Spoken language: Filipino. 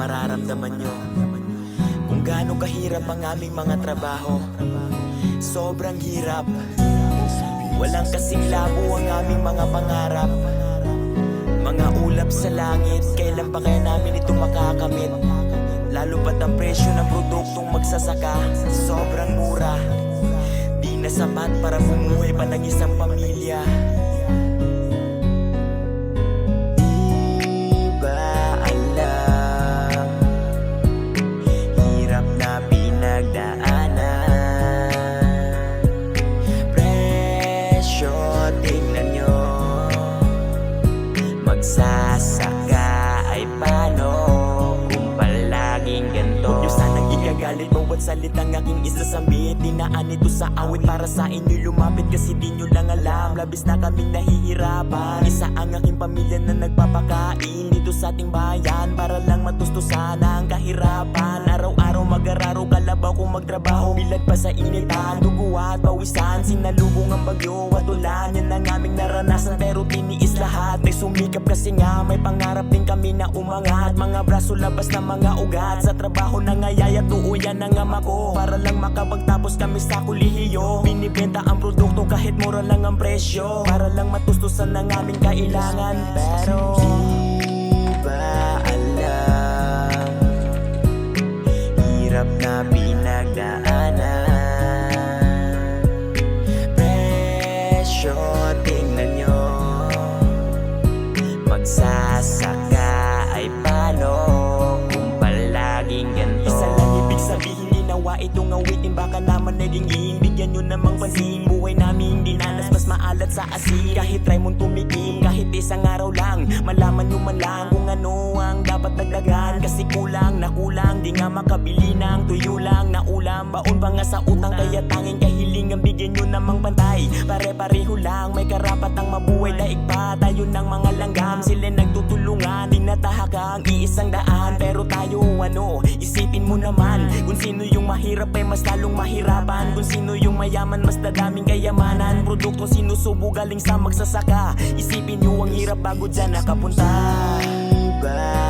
mararamdaman nyo. Kung gaano kahirap ang aming mga trabaho Sobrang hirap. Walang kasing labo ang aming mga pangarap. Mga ulap sa langit Kailan pa kaya namin ito makakamit? Lalo pat ang presyo ng produktong magsasaka Sobrang mura. Di na sapat para bumuhay pa ng isang pamilya igagalit Bawat salitang aking isasambit Dinaan ito sa awit para sa inyo lumapit Kasi di nyo lang alam. Labis na kaming nahihirapan. Isa ang aking pamilya na nagpapakain. Dito sa ating bayan Para lang matustusan ang kahirapan. Araw-araw mag-araro Kalabaw kung magtrabaho. Bilad pa sa initan Dugo at pawisan Sinalubong ang bagyo at ulan. Yan ang aming naranasan Pero Ay sumikap kasi nga May pangarap din kami na umangat. Mga braso labas na mga ugat. Sa trabaho na ngayaya Tuuyan ng ama ko Para lang makapagtapos kami sa kulihiyo Binibenta ang produkto kahit mura lang ang presyo. Para lang matustusan ng aming kailangan Magsasaka ay paano Kung palaging ganito? Isa lang ibig sabihin ginawa itong awitin Baka naman nalingin Bigyan nyo namang pansin. Buhay namin dinanas mas maalat sa asin. Kahit try mong tumikim Kahit isang araw lang Malaman nyo man lang kung ano ang dapat dagdagan. Kasi kulang na kulang Di nga makabili ng tuyo lang. Na ulam Baon pa nga sa utang Kaya tanging kahilingan Bigyan nyo namang pantay. Pare-pareho lang May karapat ang mabuhay. Daig pa tayo ng mga langgam ang iisang daan Pero tayo ano Isipin mo naman Kung sino yung mahirap ay mas lalong mahirapan Kung sino yung mayaman mas dadaming kayamanan Produktong sinusubo galing sa magsasaka Isipin nyo ang hirap bago dyan nakapunta. alam